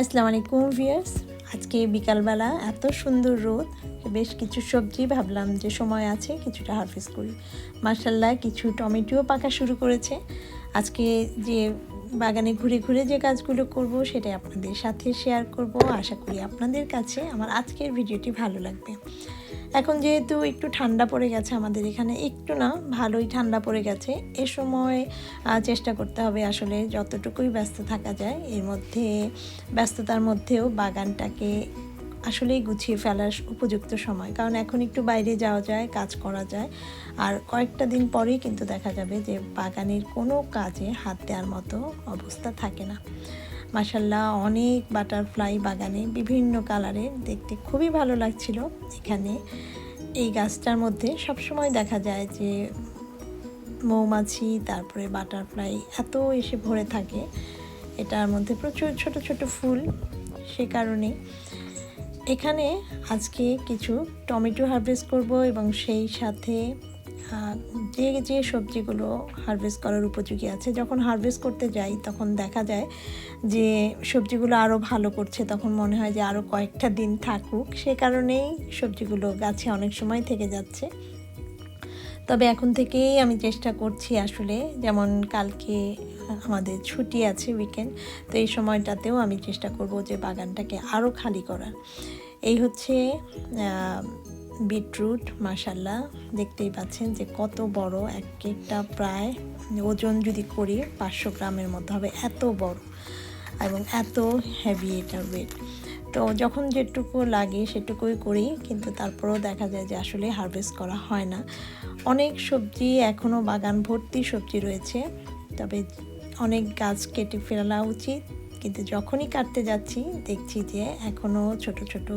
আসসালামু আলাইকুম ভিয়ার্স আজকে বিকালবেলা এত সুন্দর রোদ, বেশ কিছু সবজি ভাবলাম যে সময় আছে কিছুটা হারভেস্ট করি। মার্শাল্লাহ কিছু টমেটোও পাকা শুরু করেছে। আজকে যে বাগানে ঘুরে ঘুরে যে কাজগুলো করব সেটাই আপনাদের সাথে শেয়ার করব। আশা করি আপনাদের কাছে আমার আজকের ভিডিওটি ভালো লাগবে। এখন যেহেতু একটু ঠান্ডা পড়ে গেছে আমাদের এখানে, একটু না, ভালোই ঠান্ডা পড়ে গেছে। এ সময় চেষ্টা করতে হবে আসলে যতটুকুই ব্যস্ত থাকা যায়, এর মধ্যে, ব্যস্ততার মধ্যেও বাগানটাকে আসলেই গুছিয়ে ফেলার উপযুক্ত সময়। কারণ এখন একটু বাইরে যাওয়া যায়, কাজ করা যায়। আর কয়েকটা দিন পরেই কিন্তু দেখা যাবে যে বাগানের কোনো কাজে হাত দেওয়ার মতো অবস্থা থাকে না। মাসাল্লাহ অনেক বাটারফ্লাই বাগানে বিভিন্ন কালারের দেখতে খুবই ভালো লাগছিল এখানে। এই গাছটার মধ্যে সবসময় দেখা যায় যে মৌমাছি, তারপরে বাটারফ্লাই এত এসে ভরে থাকে। এটার মধ্যে প্রচুর ছোট ছোট ফুল সে কারণে। এখানে আজকে কিছু টমেটো হারভেস্ট করব এবং সেই সাথে যে যে সবজিগুলো হারভেস্ট করার উপযোগী আছে, যখন হারভেস্ট করতে যাই, তখন দেখা যায় যে, সবজিগুলো আরও ভালো করছে, তখন মনে হয় যে আরও কয়েকটা দিন থাকুক। সে কারণেই সবজিগুলো গাছে অনেক সময় থেকে যাচ্ছে। তবে এখন থেকেই আমি চেষ্টা করছি আসলে, যেমন কালকে আমাদের ছুটি আছে উইকেন্ড তো এই সময়টাতেও আমি চেষ্টা করব যে বাগানটাকে আরও খালি করার। এই হচ্ছে বিটরুট মাসাল্লাহ দেখতেই পাচ্ছেন যে কত বড় এক একটা প্রায় ওজন যদি করি পাঁচশো গ্রামের মধ্যে হবে। এত বড় এবং এত হেভি এটার ওয়েট তো যখন যেটুকু লাগে সেটুকুই করি, কিন্তু তারপরেও দেখা যায় যে আসলে হারভেস্ট করা হয় না। অনেক সবজি এখনও বাগান ভর্তি সবজি রয়েছে, তবে অনেক গাছ কেটে ফেলা উচিত। কিন্তু যখনই কাটতে যাচ্ছি, দেখছি যে এখনও ছোট ছোট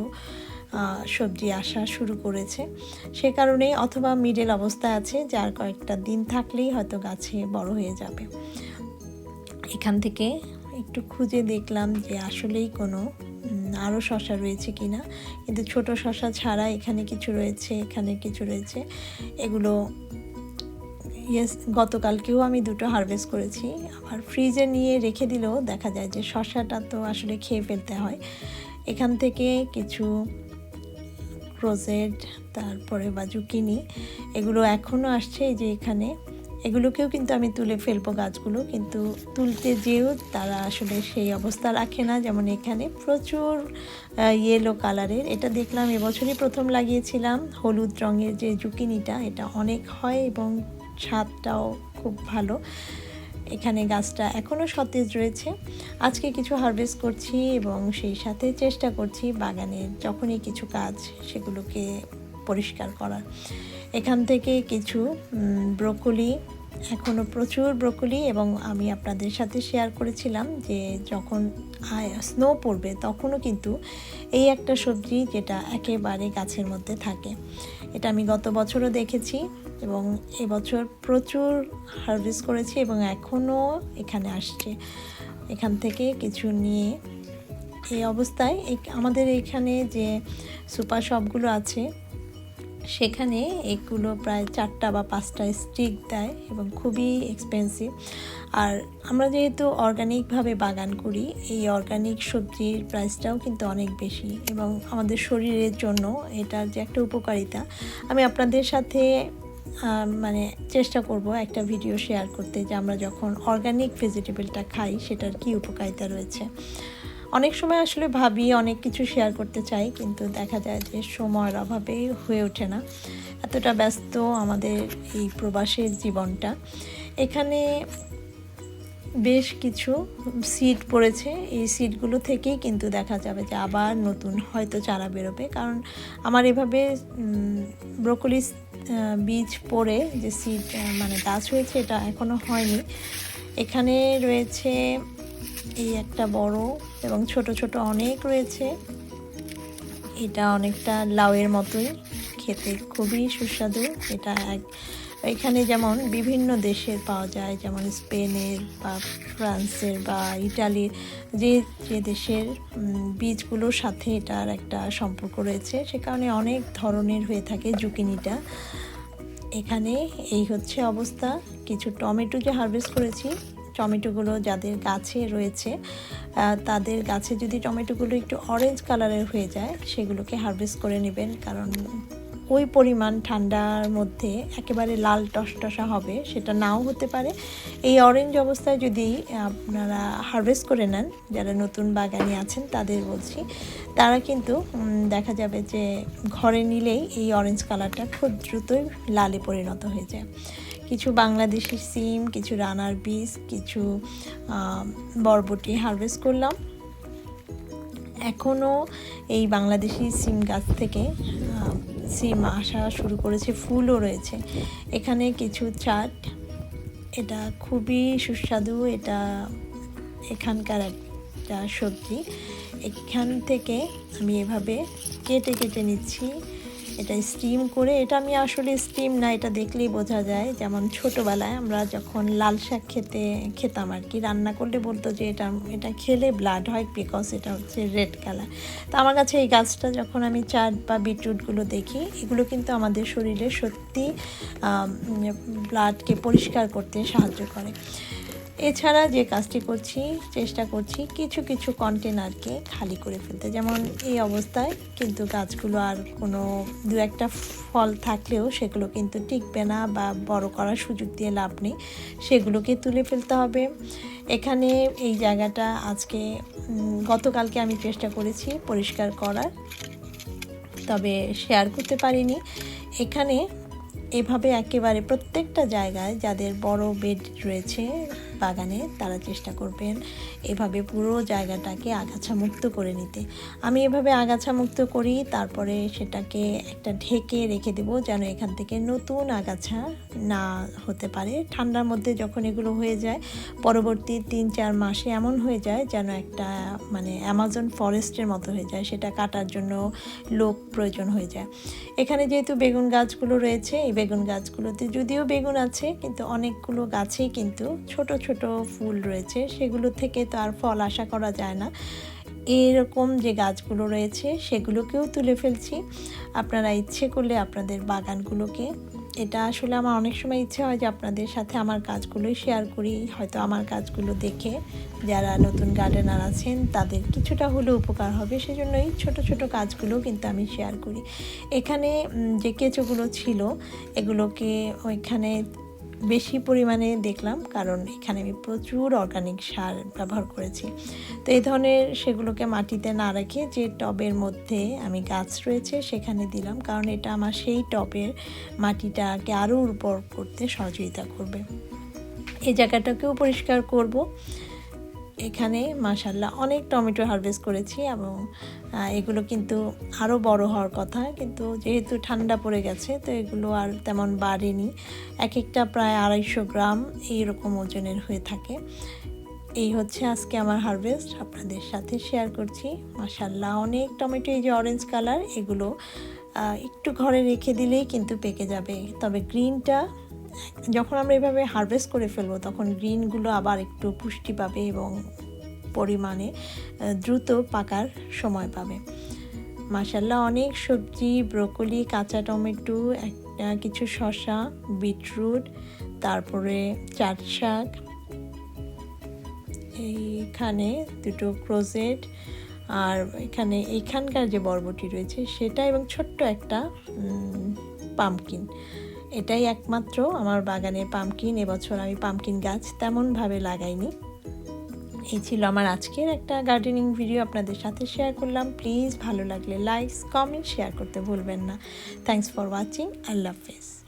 সবজি আসা শুরু করেছে। সে কারণে অথবা মিডল অবস্থায় আছে, যার কয়েকটা দিন থাকলেই হয়তো গাছে বড় হয়ে যাবে। এখান থেকে একটু খুঁজে দেখলাম যে আসলেই কোনো আরও শশা রয়েছে কি না কিন্তু ছোট শশা ছাড়া এখানে কিছু রয়েছে, এখানে কিছু রয়েছে। এগুলো ইয়েস গতকালকেও আমি দুটো হারভেস্ট করেছি। আবার ফ্রিজে নিয়ে রেখে দিলেও দেখা যায় যে শশাটা তো আসলে খেয়ে ফেলতে হয়। এখান থেকে কিছু ক্রোজেট তারপরে বা জুকিনি এগুলো এখনও আসছে এই যে এখানে। এগুলোকেও কিন্তু আমি তুলে ফেলব গাছগুলো, কিন্তু তুলতে যেও তারা আসলে সেই অবস্থা রাখে না। যেমন এখানে প্রচুর ইয়েলো কালারের এটা দেখলাম এবছরই প্রথম লাগিয়েছিলাম। হলুদ রঙের যে জুকিনিটা এটা অনেক হয় এবং স্বাদটাও খুব ভালো। এখানে গাছটা এখনও সতেজ রয়েছে। আজকে কিছু হারভেস্ট করছি এবং সেই সাথে চেষ্টা করছি বাগানে যখনই কিছু কাজ সেগুলোকে পরিষ্কার করার। এখান থেকে কিছু ব্রোকলি এখনও প্রচুর ব্রোকলি এবং আমি আপনাদের সাথে শেয়ার করেছিলাম যে যখন স্নো পড়বে তখনও কিন্তু এই একটা সবজি যেটা একেবারে গাছের মধ্যে থাকে। এটা আমি গত বছরও দেখেছি এবং এবছর প্রচুর হারভেস্ট করেছি এবং এখনও এখানে আসছে। এখান থেকে কিছু নিয়ে এই অবস্থায় আমাদের এখানে যে সুপার শপগুলো আছে সেখানে এগুলো প্রায় চারটা বা পাঁচটা স্টিক দেয় এবং খুবই এক্সপেন্সিভ আর আমরা যেহেতু অর্গানিকভাবে বাগান করি, এই অর্গানিক সবজির প্রাইসটাও কিন্তু অনেক বেশি এবং আমাদের শরীরের জন্য এটার যে একটা উপকারিতা। আমি আপনাদের সাথে মানে চেষ্টা করব একটা ভিডিও শেয়ার করতে যে আমরা যখন অর্গানিক ভেজিটেবলটা খাই, সেটার কি উপকারিতা রয়েছে। অনেক সময় আসলে ভাবি, অনেক কিছু শেয়ার করতে চাই, কিন্তু দেখা যায় যে সময়ের অভাবে হয়ে ওঠে না। এতটা ব্যস্ত আমাদের এই প্রবাসের জীবনটা। এখানে বেশ কিছু সিড পড়েছে। এই সিডগুলো থেকেই কিন্তু দেখা যাবে যে আবার নতুন হয়তো চারা বেরোবে। কারণ আমার এভাবে ব্রোকলি বীজ পড়ে যে সিড মানে গাছ হয়েছে, এটা এখনও হয়নি। এখানে রয়েছে এই একটা বড় এবং ছোট ছোট অনেক রয়েছে। এটা অনেকটা লাউয়ের মতোই। খেতে খুবই সুস্বাদু। এটা এক, এখানে যেমন বিভিন্ন দেশের পাওয়া যায়, যেমন স্পেনের বা ফ্রান্সের বা ইটালির যে যে দেশের বীজগুলোর সাথে এটার একটা সম্পর্ক রয়েছে। সে কারণে অনেক ধরনের হয়ে থাকে জুকিনিটা। এখানে এই হচ্ছে অবস্থা। কিছু টমেটো যে হারভেস্ট করেছি টমেটোগুলো যাদের গাছে রয়েছে তাদের গাছে যদি টমেটোগুলো একটু অরেঞ্জ কালারের হয়ে যায়, সেগুলোকে হারভেস্ট করে নেবেন। কারণ ওই পরিমাণ ঠান্ডার মধ্যে একেবারে লাল টসটসা হবে, সেটা নাও হতে পারে। এই অরেঞ্জ অবস্থায় যদি আপনারা হারভেস্ট করে নেন, যারা নতুন বাগানি আছেন, তাদের বলছি, তারা কিন্তু দেখা যাবে যে ঘরে নিলেই এই অরেঞ্জ কালারটা খুব দ্রুতই লালে পরিণত হয়ে যায়। কিছু বাংলাদেশি সিম, কিছু রানার বীজ, কিছু বরবটি হারভেস্ট করলাম। এখনও এই বাংলাদেশি সিম গাছ থেকে সিম আসা শুরু করেছে, ফুলও রয়েছে। এখানে কিছু চাট, এটা খুবই সুস্বাদু, এটা এখানকার একটা সবজি। এখান থেকে আমি এভাবে কেটে কেটে নিচ্ছি। এটা স্টিম করে, এটা আমি আসলে স্টিম না, এটা দেখলেই বোঝা যায়। যেমন ছোটোবেলায় আমরা যখন লাল শাক খেতে, খেতাম আর কি, রান্না করলে বলতো যে এটা এটা খেলে ব্লাড হয় বিকজ এটা হচ্ছে রেড কালার তো আমার কাছে এই গাছটা যখন আমি চাট বা বিটরুটগুলো দেখি, এগুলো কিন্তু আমাদের শরীরে সত্যি ব্লাডকে পরিষ্কার করতে সাহায্য করে। এছাড়া যে কাজটি করছি, চেষ্টা করছি কিছু কিছু কন্টেনারকে খালি করে ফেলতে। যেমন এই অবস্থায় কিন্তু গাছগুলো আর কোনো দু একটা ফল থাকলেও সেগুলো কিন্তু টিকবে না বা বড় করার সুযোগ দিয়ে লাভ নেই। সেগুলোকে তুলে ফেলতে হবে। এখানে এই জায়গাটা আজকে গতকালকে আমি চেষ্টা করেছি পরিষ্কার করার, তবে শেয়ার করতে পারিনি। এখানে এভাবে একেবারে প্রত্যেকটা জায়গায় যাদের বড় বেড রয়েছে বাগানে তারা চেষ্টা করবেন এভাবে পুরো জায়গাটাকে আগাছা মুক্ত করে নিতে। আমি এভাবে আগাছা মুক্ত করি, তারপরে সেটাকে একটা ঢেকে রেখে দেবো যেন এখান থেকে নতুন আগাছা না হতে পারে। ঠান্ডার মধ্যে যখন এগুলো হয়ে যায়, পরবর্তী তিন চার মাসে এমন হয়ে যায় যেন একটা মানে অ্যামাজন ফরেস্টের মতো হয়ে যায়, সেটা কাটার জন্য লোক প্রয়োজন হয়ে যায়। এখানে যেহেতু বেগুন গাছগুলো রয়েছে, এই বেগুন গাছগুলোতে যদিও বেগুন আছে, কিন্তু অনেকগুলো গাছেই কিন্তু ছোট ছোট ফুল রয়েছে, সেগুলো থেকে তো আর ফল আশা করা যায় না। এরকম যে গাছগুলো রয়েছে, সেগুলোকেও তুলে ফেলছি। আপনারা ইচ্ছে করলে আপনাদের বাগানগুলোকে, এটা আসলে আমার অনেক সময় ইচ্ছে হয় যে আপনাদের সাথে আমার কাজগুলোই শেয়ার করি। হয়তো আমার কাজগুলো দেখে যারা নতুন গার্ডেনার আছেন, তাদের কিছুটা হলেও উপকার হবে। সেজন্যই ছোট ছোট কাজগুলো কিন্তু আমি শেয়ার করি। এখানে যে কেঁচোগুলো ছিল, এগুলোকে ওইখানে বেশি পরিমাণে দেখলাম, কারণ এখানে আমি প্রচুর অর্গানিক সার ব্যবহার করেছি। তো এই ধরনের সেগুলোকে মাটিতে না রেখে যে টবের মধ্যে আমি গাছ রয়েছে সেখানে দিলাম, কারণ এটা আমার সেই টবের মাটিটাকে আরও উর্বর করতে সহযোগিতা করবে। এই জায়গাটাকেও পরিষ্কার করব। এখানে মাসাল্লাহ অনেক টমেটো হারভেস্ট করেছি এবং এগুলো কিন্তু আরও বড় হওয়ার কথা। কিন্তু যেহেতু ঠান্ডা পড়ে গেছে, তো এগুলো আর তেমন বাড়েনি। এক একটা প্রায় আড়াইশো গ্রাম এইরকম ওজনের হয়ে থাকে। এই হচ্ছে আজকে আমার হারভেস্ট আপনাদের সাথে শেয়ার করছি। মাসাল্লাহ অনেক টমেটো, এই যে অরেঞ্জ কালার এগুলো একটু ঘরে রেখে দিলেই কিন্তু পেকে যাবে। তবে গ্রিনটা যখন আমরা এভাবে হারভেস্ট করে ফেলব, তখন গ্রিনগুলো আবার একটু পুষ্টি পাবে এবং পরিমাণে দ্রুত পাকার সময় পাবে। মাসাল্লাহ অনেক সবজি, ব্রোকলি, কাঁচা টমেটো, একটা কিছু শসা, বিটরুট, তারপরে চাট শাক, এইখানে দুটো ক্রোজেট আর এখানে এইখানকার যে বরবটি রয়েছে, সেটা এবং ছোট্ট একটা পামকিন এটাই একমাত্র আমার বাগানের পামকিন, এবছর আমি পামকিন গাছ তেমনভাবে লাগাইনি। এই ছিল আমার আজকের একটা গার্ডেনিং ভিডিও আপনাদের সাথে শেয়ার করলাম। প্লিজ ভালো লাগলে লাইকস কমেন্ট শেয়ার করতে ভুলবেন না। থ্যাংকস ফর ওয়াচিং আল্লাহ হাফেজ